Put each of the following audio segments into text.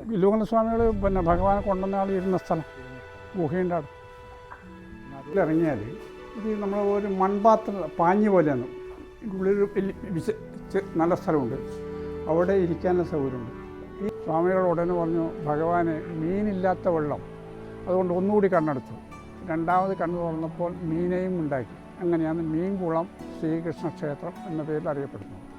വില്ലുകൊണ്ട സ്വാമികൾ പിന്നെ ഭഗവാനെ കൊണ്ടുവന്ന ആൾ ഇരുന്ന സ്ഥലം ഗുഹയുടെ അവിടെ. അതിലിറങ്ങിയാൽ ഇത് നമ്മൾ ഒരു മൺപാത്രം പാഞ്ഞ് പോലെയാണ്. ഉള്ളിലൊരു നല്ല സ്ഥലമുണ്ട്. അവിടെ ഇരിക്കാനുള്ള സൗകര്യമുണ്ട്. ഈ സ്വാമികൾ ഉടനെ പറഞ്ഞു ഭഗവാന് മീനില്ലാത്ത വെള്ളം. അതുകൊണ്ട് ഒന്നുകൂടി കണ്ണെടുത്തു. രണ്ടാമത് കണ്ണു തുറന്നപ്പോൾ മീനെയും ഉണ്ടാക്കി. അങ്ങനെയാണ് മീൻകുളം ശ്രീകൃഷ്ണ ക്ഷേത്രം എന്ന പേരിൽ അറിയപ്പെടുന്നത്.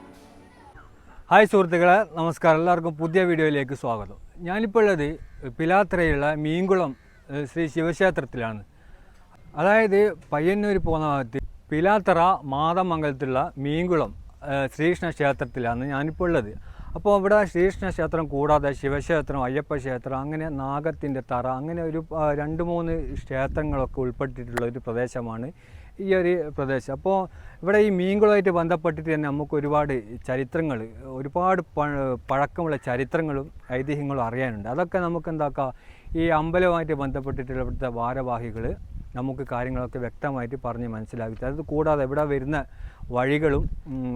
ഹായ് സുഹൃത്തുക്കളെ നമസ്കാരം. എല്ലാവർക്കും പുതിയ വീഡിയോയിലേക്ക് സ്വാഗതം. ഞാനിപ്പോൾ ഉള്ളത് പിലാത്രയുള്ള മീൻകുളം ശ്രീ ശിവക്ഷേത്രത്തിലാണ്. അതായത് പയ്യന്നൂർ പോകുന്ന ഭാഗത്ത് പിലാത്തറ മാതമംഗലത്തുള്ള മീൻകുളം ശ്രീകൃഷ്ണ ക്ഷേത്രത്തിലാണ് ഞാനിപ്പോൾ ഉള്ളത്. അപ്പോൾ ഇവിടെ ശ്രീകൃഷ്ണ ക്ഷേത്രം കൂടാതെ ശിവക്ഷേത്രം അയ്യപ്പ ക്ഷേത്രം അങ്ങനെ നാഗത്തിന്റെ തറ അങ്ങനെ ഒരു രണ്ട് മൂന്ന് ക്ഷേത്രങ്ങളൊക്കെ ഉൾപ്പെട്ടിട്ടുള്ള ഒരു പ്രദേശമാണ് ഈ ഒരു പ്രദേശം അപ്പോൾ ഇവിടെ ഈ മീൻകുളമായിട്ട് ബന്ധപ്പെട്ടിട്ട് തന്നെ നമുക്ക് ഒരുപാട് ചരിത്രങ്ങൾ ഒരുപാട് പഴക്കമുള്ള ചരിത്രങ്ങളും ഐതിഹ്യങ്ങളും അറിയാനുണ്ട് അതൊക്കെ നമുക്ക് എന്താക്കാം ഈ അമ്പലവുമായിട്ട് ബന്ധപ്പെട്ടിട്ടുള്ള ഇവിടുത്തെ ഭാരവാഹികൾ നമുക്ക് കാര്യങ്ങളൊക്കെ വ്യക്തമായിട്ട് പറഞ്ഞ് മനസ്സിലാക്കി. അത് കൂടാതെ ഇവിടെ വരുന്ന വഴികളും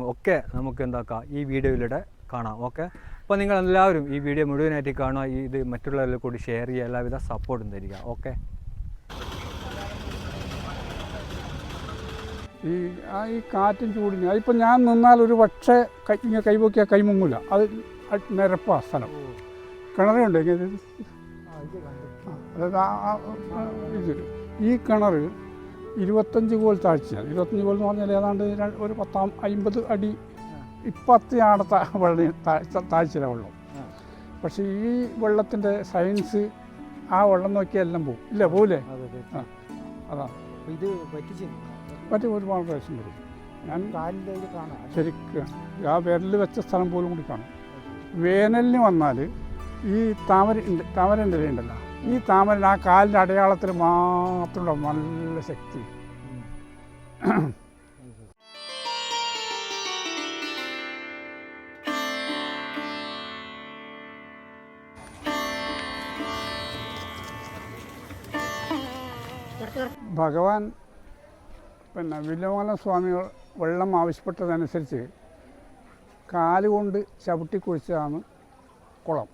ഒക്കെ നമുക്ക് എന്താക്കാം ഈ വീഡിയോയിലൂടെ കാണാം. ഓക്കെ അപ്പോൾ നിങ്ങൾ എല്ലാവരും ഈ വീഡിയോ മുഴുവനായിട്ട് കാണുക. ഇത് മറ്റുള്ളവരിൽ കൂടി ഷെയർ ചെയ്യുക. എല്ലാവിധ സപ്പോർട്ടും തരിക. ഓക്കെ ഈ ആ ഈ കാറ്റും ചൂടിന് അതിപ്പോൾ ഞാൻ നിന്നാൽ ഒരു പക്ഷേ കൈ ഇങ്ങനെ കൈപോക്കിയാൽ കൈമുങ്ങൂല അത് നിരപ്പാണ് നിരപ്പാ സ്ഥലം. കിണറുണ്ട്. ഇങ്ങനെ അതായത് ഈ കിണർ ഇരുപത്തഞ്ച് കോൽ താഴ്ചയാണ് ഇരുപത്തഞ്ച് കോൽ എന്ന് പറഞ്ഞാൽ ഏതാണ്ട് ഒരു പത്താം അമ്പത് അടി ഇപ്പത്തെയാണ് വെള്ളം താഴ്ച താഴ്ചയിലെ വെള്ളം. പക്ഷെ ഈ വെള്ളത്തിന്റെ സയൻസ് ആ വെള്ളം നോക്കിയാൽ എല്ലാം പോകും ഇല്ല? പോവില്ലേ അതാ അതാണ് ഇത് മറ്റേ ഒരുപാട് പ്രാവശ്യം വരും. ഞാൻ ശരിക്കും ആ വിരൽ വെച്ച സ്ഥലം പോലും കൂടി കാണും. വേനലിന് വന്നാൽ ഈ താമര താമരന്റെ ഇലയുണ്ടല്ല ഈ താമരൻ ആ കാലിന്റെ അടയാളത്തിൽ മാത്രമുള്ള നല്ല ശക്തി. ഭഗവാൻ പിന്നെ വില്ലുമല സ്വാമികൾ വെള്ളം ആവശ്യപ്പെട്ടതനുസരിച്ച് കാലുകൊണ്ട് ചവിട്ടി കുഴിച്ചതാണ് കുളം.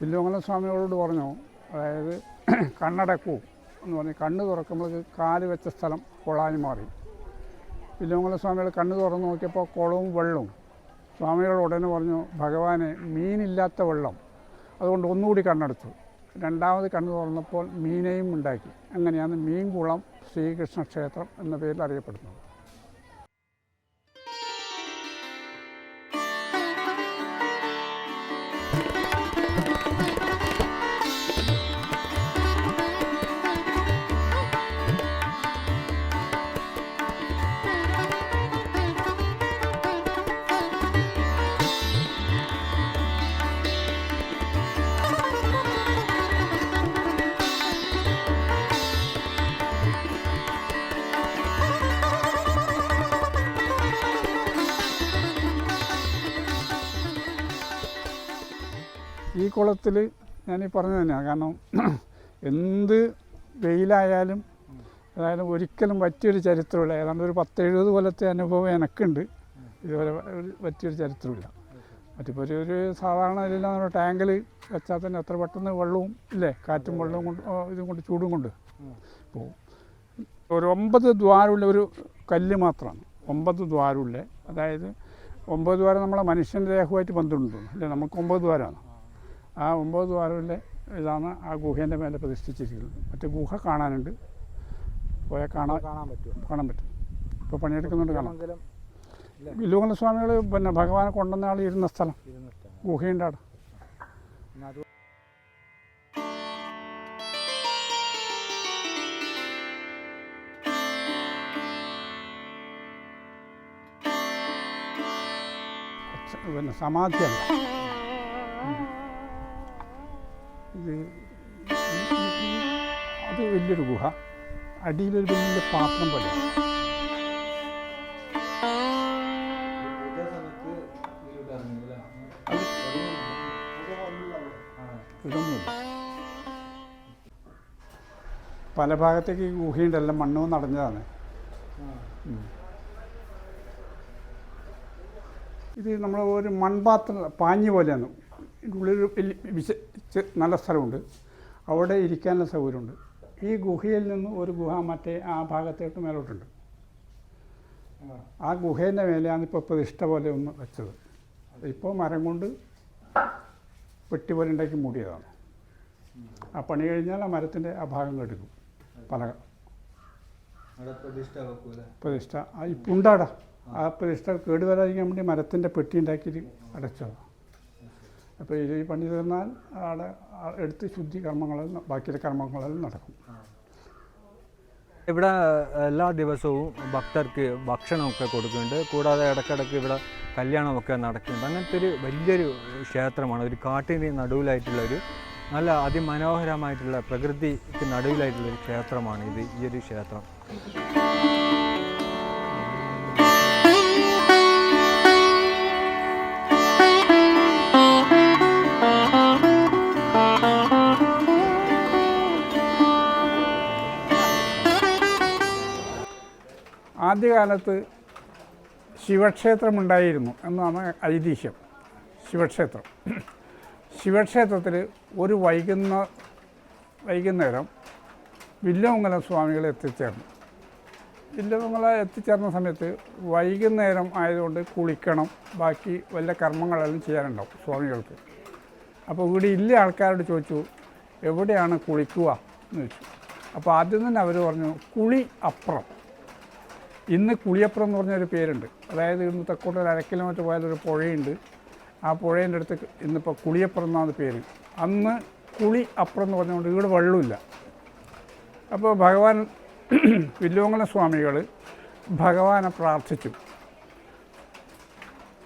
വില്ലുമല സ്വാമികളോട് പറഞ്ഞു അതായത് കണ്ണടക്കൂ എന്ന് പറഞ്ഞ്. കണ്ണ് തുറക്കുമ്പോഴേക്ക് കാൽ വെച്ച സ്ഥലം കുളാനി മാറി. വില്ലുമല സ്വാമികൾ കണ്ണ് തുറന്ന് നോക്കിയപ്പോൾ കുളവും വെള്ളവും. സ്വാമികൾ ഉടനെ പറഞ്ഞു ഭഗവാനെ മീനില്ലാത്ത വെള്ളം. അതുകൊണ്ട് ഒന്നുകൂടി കണ്ണെടുത്തു രണ്ടാമത് കണ്ണു തുറന്നപ്പോൾ മീനയും ഉണ്ടാക്കി. അങ്ങനെയാണ് മീൻകുളം ശ്രീകൃഷ്ണ ക്ഷേത്രം എന്ന പേരിൽ അറിയപ്പെടുന്നത്. കുളത്തിൽ ഞാൻ ഈ പറഞ്ഞു തന്നെയാണ് കാരണം എന്ത് വെയിലായാലും അതായത് ഒരിക്കലും പറ്റിയൊരു ചരിത്രമില്ല. ഏതാണ്ട് ഒരു പത്ത് എഴുപത് കൊല്ലത്തെ അനുഭവം എനക്കുണ്ട്. ഇതുപോലെ പറ്റിയൊരു ചരിത്രമില്ല. മറ്റിപ്പോൾ ഒരു ഒരു സാധാരണ ഇതിലാണ് നമ്മുടെ ടാങ്കിൽ വെച്ചാൽ തന്നെ എത്ര പെട്ടെന്ന് വെള്ളവും ഇല്ലേ? കാറ്റും വെള്ളവും കൊണ്ട് ഇതും കൊണ്ട് ചൂടും കൊണ്ട്. പോവും ഒരു ഒമ്പത് ദ്വാരമുള്ള ഒരു കല്ല് മാത്രമാണ്. ഒമ്പത് ദ്വാരമുള്ള അതായത് ഒമ്പത് ദ്വാരം നമ്മളെ മനുഷ്യന്റെ ദേഹമായിട്ട് ബന്ധമുണ്ട് അല്ലേ? നമുക്ക് ഒമ്പത് ദ്വാരമാണ്. ആ ഒമ്പത് ദ്വാരമുള്ള ഇതാണ് ആ ഗുഹേന്റെ മേലെ പ്രതിഷ്ഠിച്ചിരിക്കുന്നത്. മറ്റേ ഗുഹ കാണാനുണ്ട്. പോയാൽ കാണാൻ കാണാൻ പറ്റും. കാണാൻ പറ്റും. ഇപ്പോൾ പണിയെടുക്കുന്നുണ്ട് കാണാം. വില്ലുകൊണ്ട സ്വാമികൾ പിന്നെ ഭഗവാനെ കൊണ്ടുവന്ന ആൾ ഇരുന്ന സ്ഥലം. ഗുഹയുണ്ട് അവിടെ. പിന്നെ സമാധിയല്ല. അത് വലിയൊരു ഗുഹ. അടിയിലൊരു വലിയ പാത്രം പോലെ. പല ഭാഗത്തേക്ക് ഈ ഗുഹയുണ്ട്. എല്ലാം മണ്ണ് നടഞ്ഞതാണ് ഇത് നമ്മൾ ഒരു മൺപാത്രം പാഞ്ഞ് പോലെയാണ്. ഉള്ളിൽ നല്ല സ്ഥലമുണ്ട്. അവിടെ ഇരിക്കാനുള്ള സൗകര്യമുണ്ട്. ഈ ഗുഹയിൽ നിന്ന് ഒരു ഗുഹ മറ്റേ ആ ഭാഗത്തോട്ട് മേലോട്ടുണ്ട്. ആ ഗുഹേന്റെ മേലെയാണ് ഇപ്പോൾ പ്രതിഷ്ഠ പോലെ ഒന്ന് വെച്ചത്. ഇപ്പോൾ മരം കൊണ്ട് പെട്ടി പോലെ ഉണ്ടാക്കി മൂടിയതാണ്. ആ പണി കഴിഞ്ഞാൽ ആ മരത്തിന്റെ ആ ഭാഗം കെടുക്കും പലക പ്രതിഷ്ഠ ആ ഇപ്പം ഉണ്ടാടാ ആ പ്രതിഷ്ഠ കേടുവരാതിരിക്കാൻ വേണ്ടി മരത്തിന്റെ പെട്ടി ഉണ്ടാക്കിയിട്ട് അടച്ചതാണ് അപ്പോൾ ഇത് പണി തീർന്നാൽ അവിടെ എടുത്ത് ശുദ്ധി കർമ്മങ്ങളും ബാക്കിയുള്ള കർമ്മങ്ങളെല്ലാം നടക്കും. ഇവിടെ എല്ലാ ദിവസവും ഭക്തർക്ക് ഭക്ഷണമൊക്കെ കൊടുക്കുന്നുണ്ട്. കൂടാതെ ഇടയ്ക്കിടയ്ക്ക് ഇവിടെ കല്യാണമൊക്കെ നടക്കുന്നുണ്ട്. അങ്ങനത്തെ ഒരു വലിയൊരു ക്ഷേത്രമാണ്. ഒരു കാട്ടിന് നടുവിലായിട്ടുള്ള ഒരു നല്ല അതിമനോഹരമായിട്ടുള്ള പ്രകൃതിക്ക് നടുവിലായിട്ടുള്ള ഒരു ക്ഷേത്രമാണ് ഇത് ഈ ഒരു ക്ഷേത്രം. ആദ്യകാലത്ത് ശിവക്ഷേത്രമുണ്ടായിരുന്നു എന്നാണ് ഐതിഹ്യം. ശിവക്ഷേത്രം. ശിവക്ഷേത്രത്തിൽ ഒരു വൈകുന്ന വൈകുന്നേരം വില്ലുമംഗലം സ്വാമികൾ എത്തിച്ചേർന്നു. വില്ലുമംഗലം എത്തിച്ചേർന്ന സമയത്ത് വൈകുന്നേരം ആയതുകൊണ്ട് കുളിക്കണം ബാക്കി വല്ല കർമ്മങ്ങളെല്ലാം ചെയ്യാനുണ്ടാവും സ്വാമികൾക്ക്. അപ്പോൾ ഇവിടെ ഇല്ല ആൾക്കാരോട് ചോദിച്ചു എവിടെയാണ് കുളിക്കുക? എന്ന് ചോദിച്ചു. അപ്പോൾ ആദ്യം തന്നെ അവർ പറഞ്ഞു കുളി അപ്പുറം. ഇന്ന് കുളിയപ്പുറം എന്ന് പറഞ്ഞൊരു പേരുണ്ട്. അതായത് ഇന്ന് തെക്കോട്ട് ഒരു അര കിലോമീറ്റർ പോയാലൊരു പുഴയുണ്ട്. ആ പുഴേന്റെ അടുത്ത് ഇന്നിപ്പോൾ കുളിയപ്പുറം എന്നാണ് പേര്. അന്ന് കുളി അപ്പുറം എന്ന് പറഞ്ഞുകൊണ്ട് ഇവിടെ വെള്ളമില്ല അപ്പോൾ ഭഗവാൻ വില്ലുമംഗലം സ്വാമികൾ ഭഗവാനെ പ്രാർത്ഥിച്ചു.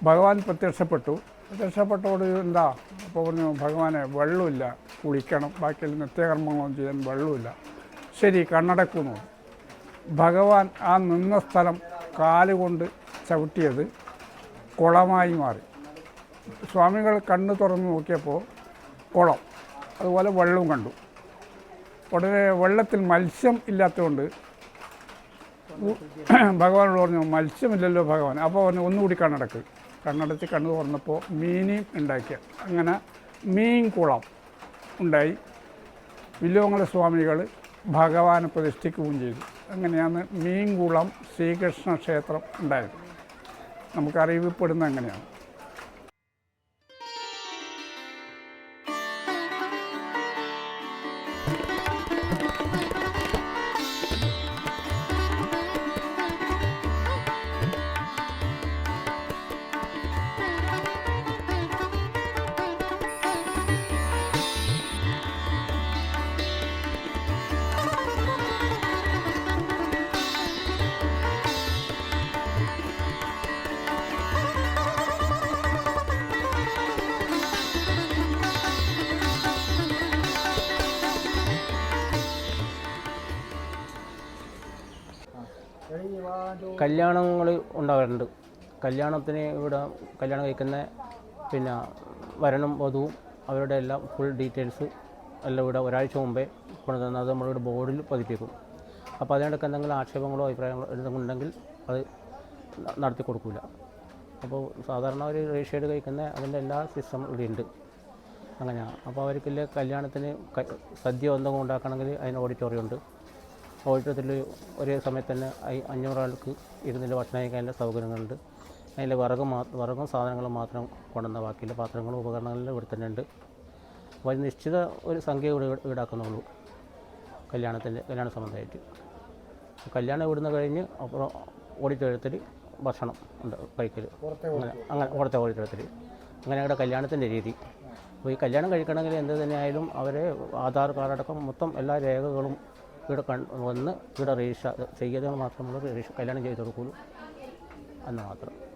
ഭഗവാൻ പ്രത്യക്ഷപ്പെട്ടു. പ്രത്യക്ഷപ്പെട്ടോട് എന്താ? അപ്പോൾ പറഞ്ഞു ഭഗവാനെ വെള്ളമില്ല കുളിക്കണം. ബാക്കിയുള്ള നിത്യകർമ്മങ്ങളൊന്നും ചെയ്യാൻ വെള്ളമില്ല ശരി കണ്ണടക്കുന്നു ഭഗവാൻ ആ നിന്ന സ്ഥലം കാലുകൊണ്ട് ചവിട്ടിയത് കുളമായി മാറി. സ്വാമികൾ കണ്ണു തുറന്ന് നോക്കിയപ്പോൾ കുളം അതുപോലെ വെള്ളവും കണ്ടു. ഉടനെ വെള്ളത്തിൽ മത്സ്യം ഇല്ലാത്തതുകൊണ്ട് ഭഗവാനോട് പറഞ്ഞു മത്സ്യമില്ലല്ലോ ഭഗവാൻ. അപ്പോൾ പറഞ്ഞു ഒന്നുകൂടി കണ്ണടക്ക്. കണ്ണടച്ച് കണ്ണു തുറന്നപ്പോൾ മീനെയും ഉണ്ടാക്കിയ അങ്ങനെ മീൻ കുളം ഉണ്ടായി. വില്ലുമംഗല സ്വാമികൾ ഭഗവാനെ പ്രതിഷ്ഠിക്കുകയും ചെയ്തു. അങ്ങനെയാണ് മീൻകുളം ശ്രീകൃഷ്ണ ക്ഷേത്രം ഉണ്ടായത്. നമുക്ക് അറിയപ്പെടുന്ന അങ്ങനെയാണ്. കല്യാണങ്ങൾ ഉണ്ടാകാറുണ്ട് കല്യാണത്തിന് ഇവിടെ കല്യാണം കഴിക്കുന്ന പിന്നെ വരനും വധുവും അവരുടെ എല്ലാം ഫുൾ ഡീറ്റെയിൽസ് എല്ലാം ഇവിടെ ഒരാഴ്ച മുമ്പേ കൊണ്ടുതന്ന് അത് നമ്മളിവിടെ ബോർഡിൽ പതിപ്പിക്കും. അപ്പോൾ അതിനിടയ്ക്ക് എന്തെങ്കിലും ആക്ഷേപങ്ങളോ അഭിപ്രായങ്ങളോ എന്തെങ്കിലും ഉണ്ടെങ്കിൽ അത് നടത്തി കൊടുക്കില്ല അപ്പോൾ സാധാരണ ഒരു രജിസ്റ്റേർഡ് കഴിക്കുന്ന അതിന്റെ എല്ലാ സിസ്റ്റം ഇവിടെ ഉണ്ട്. അങ്ങനെയാണ് അപ്പോൾ അവർക്കില്ല കല്യാണത്തിന് സദ്യ എന്തെങ്കിലും ഉണ്ടാക്കണമെങ്കിൽ അതിന് ഓഡിറ്റോറിയം ഉണ്ട്. ഓഡിറ്റോറിയത്തിൽ ഒരേ സമയത്ത് തന്നെ അഞ്ഞൂറാൾക്ക് ഇരുന്നിട്ട് ഭക്ഷണം കഴിക്കാനുള്ള സൗകര്യങ്ങളുണ്ട്. അതിൽ വിറകും മാ വിറകും സാധനങ്ങളും മാത്രം കൊണ്ടുവന്ന ബാക്കിയുള്ള പാത്രങ്ങളും ഉപകരണങ്ങളും ഇവിടെ തന്നെ ഉണ്ട്. അപ്പോൾ ഒരു നിശ്ചിത ഒരു സംഖ്യ ഇവിടെ ഈടാക്കുന്നുള്ളൂ. കല്യാണത്തിന്റെ കല്യാണ സംബന്ധമായിട്ട്. കല്യാണം ഇവിടുന്ന് കഴിഞ്ഞ് അപ്പുറം ഓഡിറ്റോറിയത്തിൽ ഭക്ഷണം ഉണ്ട് കഴിക്കൽ അങ്ങനെ അങ്ങനെ പുറത്തെ ഓഡിറ്റോറിയത്തിൽ അങ്ങനെ ഇവിടെ കല്യാണത്തിന്റെ രീതി. അപ്പോൾ ഈ കല്യാണം കഴിക്കണമെങ്കിൽ എന്ത് തന്നെയായാലും അവരെ ആധാർ കാർഡ് അടക്കം മൊത്തം എല്ലാ രേഖകളും ഇവിടെ വന്ന് ഇവിടെ രജിസ്റ്റർ മാത്രമുള്ള രജിസ്റ്റർ കല്യാണം ചെയ്ത് കൊടുക്കുള്ളൂ എന്ന് മാത്രം.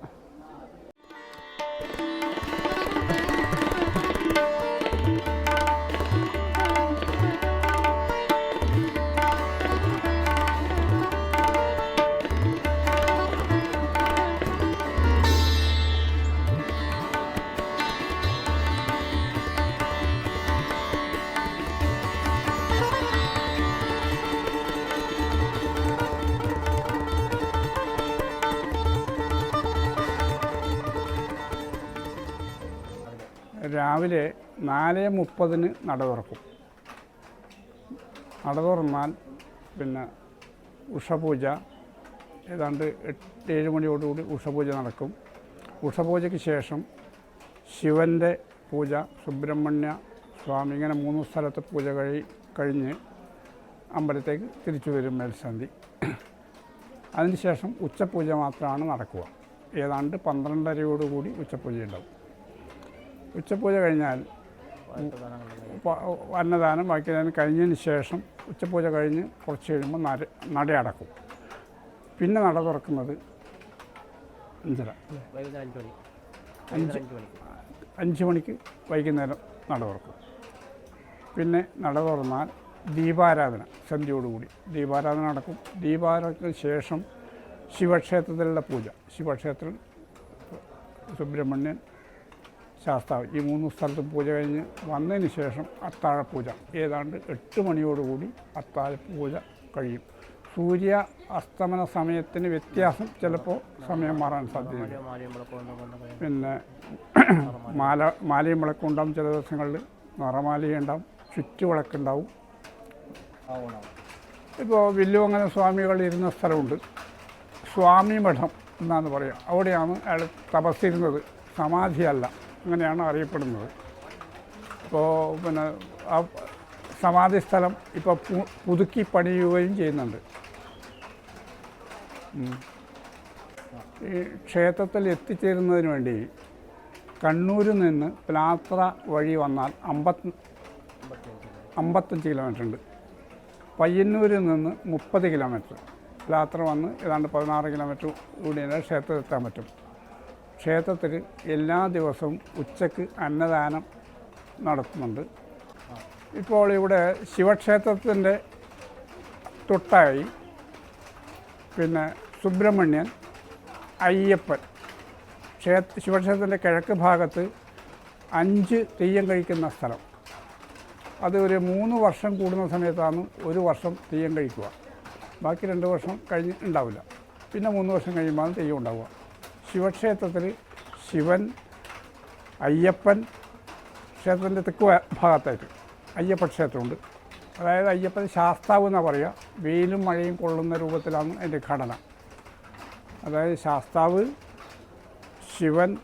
രാവിലെ നാല് മുപ്പതിന് നട തുറക്കും. നട തുറന്നാൽ പിന്നെ ഉഷപൂജ ഏതാണ്ട് എട്ട് ഏഴ് മണിയോടുകൂടി ഉഷപൂജ നടക്കും. ഉഷപൂജയ്ക്ക് ശേഷം ശിവന്റെ പൂജ സുബ്രഹ്മണ്യ സ്വാമി ഇങ്ങനെ മൂന്ന് സ്ഥലത്ത് പൂജ കഴി കഴിഞ്ഞ് അമ്പലത്തേക്ക് തിരിച്ചു വരും മേൽശാന്തി. അതിനുശേഷം ഉച്ചപൂജ മാത്രമാണ് നടക്കുക. ഏതാണ്ട് പന്ത്രണ്ടരയോടുകൂടി ഉച്ചപൂജ ഉണ്ടാവും. ഉച്ചപൂജ കഴിഞ്ഞാൽ അന്നദാനം ബാക്കിദാനം കഴിഞ്ഞതിന് ശേഷം ഉച്ചപൂജ കഴിഞ്ഞ് കുറച്ച് കഴിയുമ്പോൾ നട നട അടക്കും പിന്നെ നട തുറക്കുന്നത് അഞ്ചര. അഞ്ച് അഞ്ച് മണിക്ക് വൈകുന്നേരം നട തുറക്കും. പിന്നെ നട തുറന്നാൽ ദീപാരാധന സന്ധ്യയോടുകൂടി. ദീപാരാധന നടക്കും. ദീപാരാധനയ്ക്ക് ശേഷം ശിവക്ഷേത്രത്തിലുള്ള പൂജ. ശിവക്ഷേത്രം സുബ്രഹ്മണ്യൻ ശാസ്താവ് ഈ മൂന്ന് സ്ഥലത്തും പൂജ കഴിഞ്ഞ് വന്നതിന് ശേഷം അത്താഴപൂജ ഏതാണ്ട് എട്ട് മണിയോടുകൂടി അത്താഴപൂജ കഴിയും. സൂര്യ അസ്തമന സമയത്തിന് വ്യത്യാസം ചിലപ്പോൾ സമയം മാറാൻ സാധ്യതയുണ്ട്. പിന്നെ മാല മാലയും വിളക്കും ഉണ്ടാവും. ചില ദിവസങ്ങളിൽ നിറമാലയും ഉണ്ടാവും. ചുറ്റുവിളക്കുണ്ടാവും ഇപ്പോൾ വില്ലുവങ്ങനെ സ്വാമികൾ ഇരുന്ന സ്ഥലമുണ്ട്. സ്വാമി മഠം എന്നാണ് പറയുക. അവിടെയാണ് അയാൾ തപസ്സിരുന്നത്. സമാധിയല്ല. അങ്ങനെയാണ് അറിയപ്പെടുന്നത്. അപ്പോൾ പിന്നെ ആ സമാധി സ്ഥലം ഇപ്പോൾ പുതുക്കി പണിയുകയും ചെയ്യുന്നുണ്ട്. ഈ ക്ഷേത്രത്തിൽ എത്തിച്ചേരുന്നതിന് വേണ്ടി കണ്ണൂരിൽ നിന്ന് പ്ലാത്ര വഴി വന്നാൽ അമ്പത്തി അമ്പത്തഞ്ച് കിലോമീറ്റർ ഉണ്ട് പയ്യന്നൂരിൽ നിന്ന് മുപ്പത് കിലോമീറ്റർ. പ്ലാത്ര വന്ന് ഏതാണ്ട് പതിനാറ് കിലോമീറ്റർ കൂടിയാൽ ക്ഷേത്രത്തിൽ എത്താൻ പറ്റും. ക്ഷേത്രത്തിൽ എല്ലാ ദിവസവും ഉച്ചയ്ക്ക് അന്നദാനം നടത്തുന്നുണ്ട്. ഇപ്പോൾ ഇവിടെ ശിവക്ഷേത്രത്തിന്റെ തൊട്ടായി പിന്നെ സുബ്രഹ്മണ്യൻ അയ്യപ്പൻ ക്ഷേത്ര ശിവക്ഷേത്രത്തിന്റെ കിഴക്ക് ഭാഗത്ത് അഞ്ച് തെയ്യം കഴിക്കുന്ന സ്ഥലം. അത് ഒരു മൂന്ന് വർഷം കൂടുന്ന സമയത്താണ് ഒരു വർഷം തെയ്യം കഴിക്കുക. ബാക്കി രണ്ട് വർഷം കഴിഞ്ഞ് ഉണ്ടാവില്ല. പിന്നെ മൂന്ന് വർഷം കഴിയുമ്പോഴാണ് തെയ്യം ഉണ്ടാവുക. ശിവക്ഷേത്രത്തിൽ ശിവൻ അയ്യപ്പൻ ക്ഷേത്രത്തിന്റെ തെക്ക് ഭാഗത്തായിട്ട് അയ്യപ്പ ക്ഷേത്രമുണ്ട്. അതായത് അയ്യപ്പൻ ശാസ്താവ് എന്നാണ് പറയുക. വെയിലും മഴയും കൊള്ളുന്ന രൂപത്തിലാണ് അതിന്റെ ഘടന. അതായത് ശാസ്താവ് ശിവൻ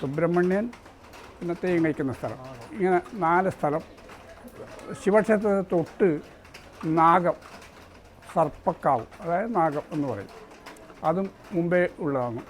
സുബ്രഹ്മണ്യൻ പിന്നെ തേങ്ങ കഴിക്കുന്ന സ്ഥലം. ഇങ്ങനെ നാല് സ്ഥലം. ശിവക്ഷേത്രത്തിന് തൊട്ട് നാഗം സർപ്പക്കാവ് അതായത് നാഗം എന്ന് പറയും. അതും മുമ്പേ ഉള്ളതാണ്.